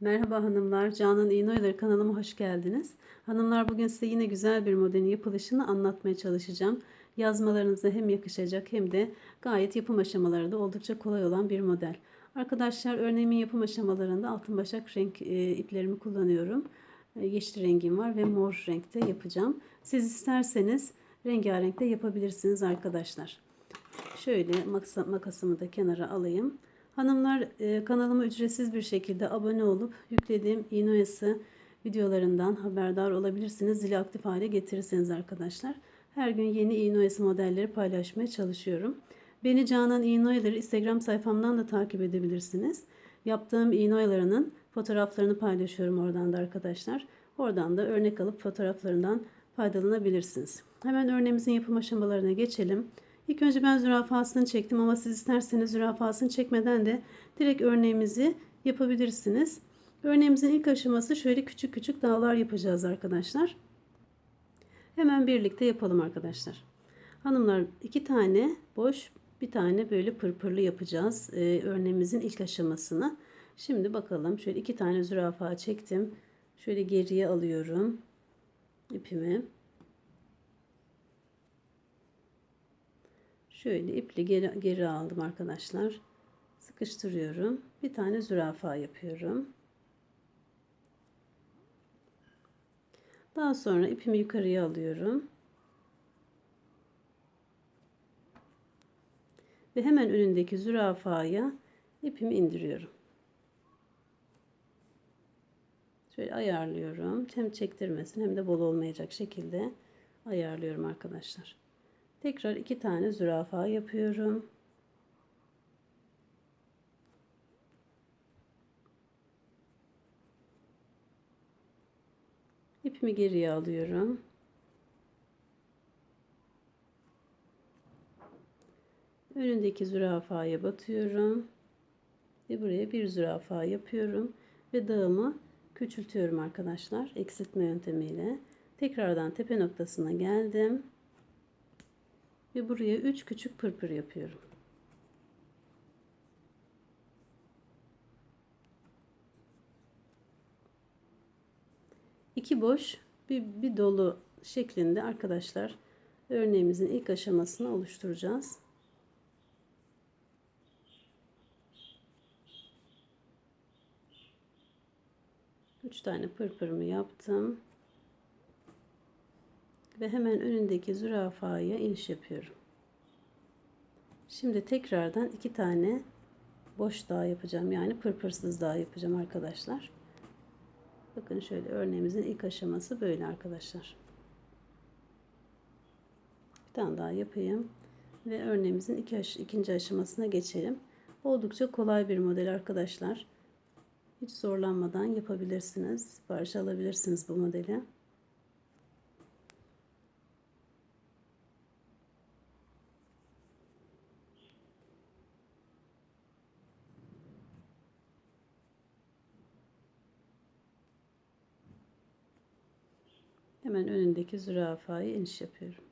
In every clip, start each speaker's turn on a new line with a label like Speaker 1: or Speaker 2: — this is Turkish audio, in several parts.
Speaker 1: Merhaba hanımlar, Canan İğnoyları kanalıma hoş geldiniz. Hanımlar bugün size yine güzel bir modelin yapılışını anlatmaya çalışacağım. Yazmalarınıza hem yakışacak hem de gayet yapım aşamaları da oldukça kolay olan bir model. Arkadaşlar örneğimin yapım aşamalarında altın başak renk e, iplerimi kullanıyorum. E, yeşil rengim var ve mor renkte yapacağım. Siz isterseniz rengarenk de yapabilirsiniz arkadaşlar. Şöyle makasımı da kenara alayım. Hanımlar e, kanalıma ücretsiz bir şekilde abone olup yüklediğim iğne videolarından haberdar olabilirsiniz. Zili aktif hale getirirseniz arkadaşlar. Her gün yeni iğne modelleri paylaşmaya çalışıyorum. Beni Canan İğne Instagram sayfamdan da takip edebilirsiniz. Yaptığım iğne fotoğraflarını paylaşıyorum oradan da arkadaşlar. Oradan da örnek alıp fotoğraflarından faydalanabilirsiniz. Hemen örneğimizin yapım aşamalarına geçelim. İlk önce ben zürafasını çektim ama siz isterseniz zürafasını çekmeden de direkt örneğimizi yapabilirsiniz. Örneğimizin ilk aşaması şöyle küçük küçük dağlar yapacağız arkadaşlar. Hemen birlikte yapalım arkadaşlar. Hanımlar iki tane boş bir tane böyle pırpırlı yapacağız ee, örneğimizin ilk aşamasını. Şimdi bakalım şöyle iki tane zürafa çektim. Şöyle geriye alıyorum ipimi. Şöyle iple geri, geri aldım arkadaşlar. Sıkıştırıyorum. Bir tane zürafa yapıyorum. Daha sonra ipimi yukarıya alıyorum. Ve hemen önündeki zürafaya ipimi indiriyorum. Şöyle ayarlıyorum. Hem çektirmesin hem de bol olmayacak şekilde ayarlıyorum arkadaşlar. Tekrar iki tane zürafa yapıyorum. İpimi geriye alıyorum. Önündeki zürafaya batıyorum. Ve buraya bir zürafa yapıyorum. Ve dağımı küçültüyorum arkadaşlar. Eksiltme yöntemiyle. Tekrardan tepe noktasına geldim. Ve buraya 3 küçük pırpır yapıyorum. İki boş bir, bir dolu şeklinde arkadaşlar örneğimizin ilk aşamasını oluşturacağız. Üç tane pırpırımı yaptım ve hemen önündeki zürafaya iniş yapıyorum. Şimdi tekrardan iki tane boş dağ yapacağım. Yani pırpırsız dağ yapacağım arkadaşlar. Bakın şöyle örneğimizin ilk aşaması böyle arkadaşlar. Bir tane daha yapayım. Ve örneğimizin iki aş ikinci aşamasına geçelim. Oldukça kolay bir model arkadaşlar. Hiç zorlanmadan yapabilirsiniz. Sipariş alabilirsiniz bu modeli. Hemen önündeki zürafayı iniş yapıyorum.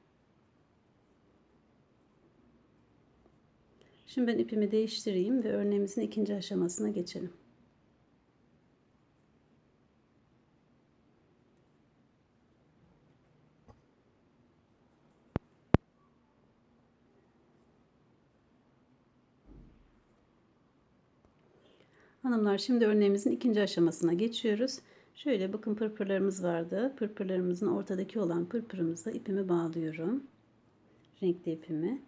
Speaker 1: Şimdi ben ipimi değiştireyim ve örneğimizin ikinci aşamasına geçelim. Hanımlar şimdi örneğimizin ikinci aşamasına geçiyoruz. Şöyle bakın pırpırlarımız vardı. Pırpırlarımızın ortadaki olan pırpırımıza ipimi bağlıyorum. Renkli ipimi.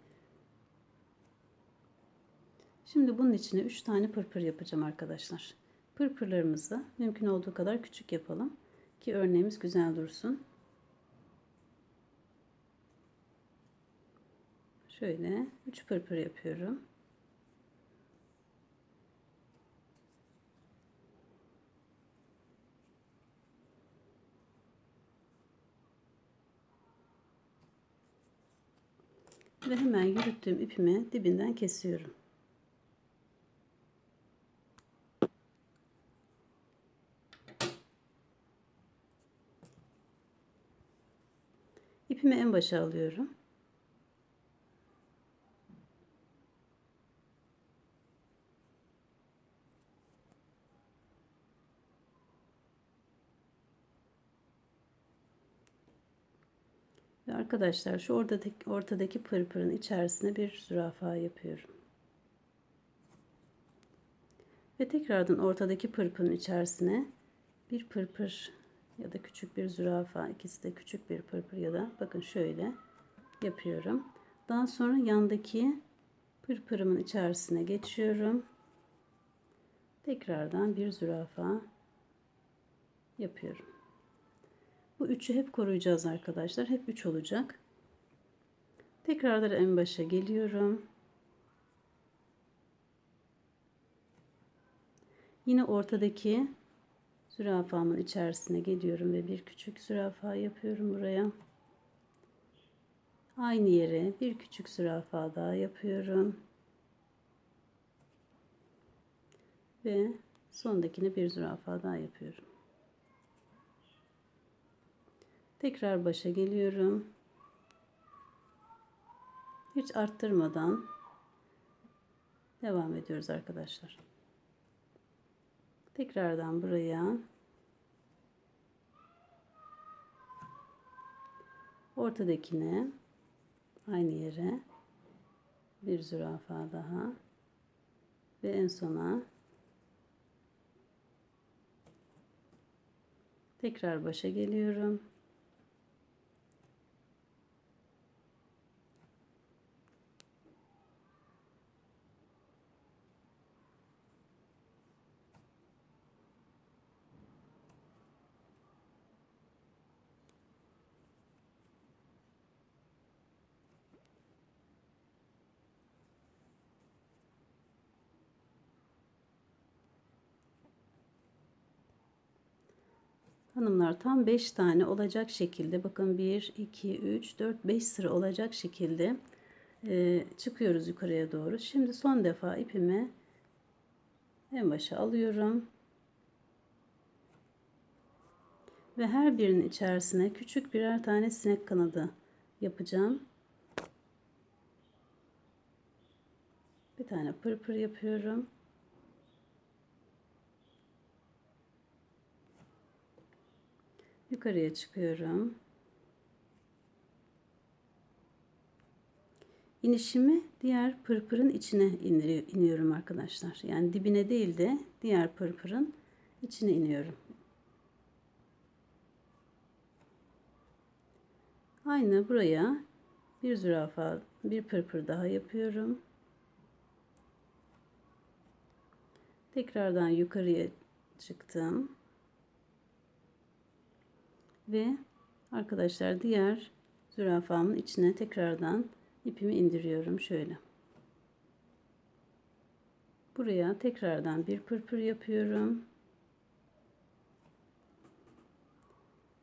Speaker 1: Şimdi bunun içine 3 tane pırpır yapacağım arkadaşlar. Pırpırlarımızı mümkün olduğu kadar küçük yapalım ki örneğimiz güzel dursun. Şöyle 3 pırpır yapıyorum. Ve hemen yürüttüğüm ipimi dibinden kesiyorum. İpimi en başa alıyorum. Ve arkadaşlar şu ortadaki, ortadaki pırpırın içerisine bir zürafa yapıyorum. Ve tekrardan ortadaki pırpırın içerisine bir pırpır ya da küçük bir zürafa ikisi de küçük bir pırpır ya da bakın şöyle yapıyorum. Daha sonra yandaki pırpırımın içerisine geçiyorum. Tekrardan bir zürafa yapıyorum. Bu üçü hep koruyacağız arkadaşlar. Hep üç olacak. Tekrardan en başa geliyorum. Yine ortadaki zürafamın içerisine geliyorum ve bir küçük zürafa yapıyorum buraya. Aynı yere bir küçük zürafa daha yapıyorum. Ve sondakine bir zürafa daha yapıyorum. Tekrar başa geliyorum. Hiç arttırmadan devam ediyoruz arkadaşlar. Tekrardan buraya ortadakine aynı yere bir zürafa daha ve en sona tekrar başa geliyorum. Hanımlar tam 5 tane olacak şekilde bakın 1 2 3 4 5 sıra olacak şekilde e, çıkıyoruz yukarıya doğru. Şimdi son defa ipimi en başa alıyorum. Ve her birinin içerisine küçük birer tane sinek kanadı yapacağım. Bir tane pırpır yapıyorum. Yukarıya çıkıyorum. İnişimi diğer pırpırın içine iniyorum arkadaşlar. Yani dibine değil de diğer pırpırın içine iniyorum. Aynı buraya bir zürafa, bir pırpır daha yapıyorum. Tekrardan yukarıya çıktım. Ve arkadaşlar diğer zürafamın içine tekrardan ipimi indiriyorum şöyle. Buraya tekrardan bir pırpır yapıyorum.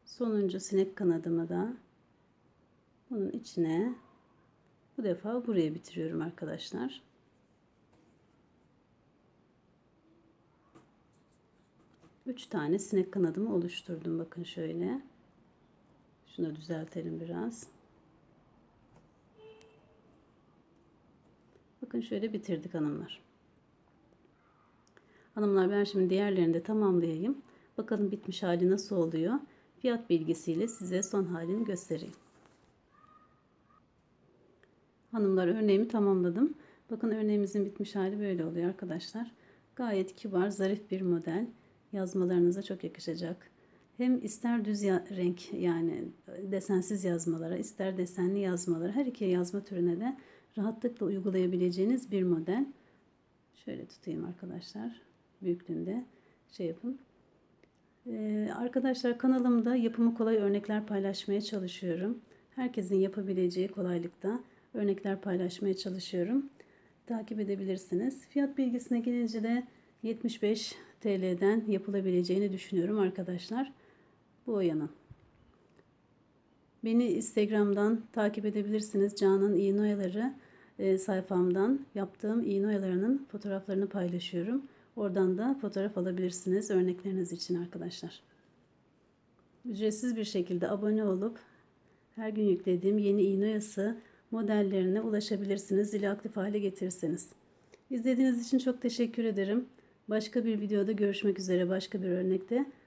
Speaker 1: Sonuncu sinek kanadımı da bunun içine bu defa buraya bitiriyorum arkadaşlar. Üç tane sinek kanadımı oluşturdum. Bakın şöyle. Şunu düzeltelim biraz. Bakın şöyle bitirdik hanımlar. Hanımlar ben şimdi diğerlerini de tamamlayayım. Bakalım bitmiş hali nasıl oluyor. Fiyat bilgisiyle size son halini göstereyim. Hanımlar örneğimi tamamladım. Bakın örneğimizin bitmiş hali böyle oluyor arkadaşlar. Gayet kibar, zarif bir model. Yazmalarınıza çok yakışacak. Hem ister düz ya renk yani desensiz yazmalara, ister desenli yazmalara her iki yazma türüne de rahatlıkla uygulayabileceğiniz bir model. Şöyle tutayım arkadaşlar. Büyüklüğünde şey yapın. Ee, arkadaşlar kanalımda yapımı kolay örnekler paylaşmaya çalışıyorum. Herkesin yapabileceği kolaylıkta örnekler paylaşmaya çalışıyorum. Takip edebilirsiniz. Fiyat bilgisine gelince de 75 TL'den yapılabileceğini düşünüyorum arkadaşlar. Bu oyanın. Beni Instagram'dan takip edebilirsiniz. Canan İğne Oyaları e, sayfamdan yaptığım iğne oyalarının fotoğraflarını paylaşıyorum. Oradan da fotoğraf alabilirsiniz örnekleriniz için arkadaşlar. Ücretsiz bir şekilde abone olup her gün yüklediğim yeni iğne modellerine ulaşabilirsiniz. Zili aktif hale getirirseniz. İzlediğiniz için çok teşekkür ederim. Başka bir videoda görüşmek üzere başka bir örnekte.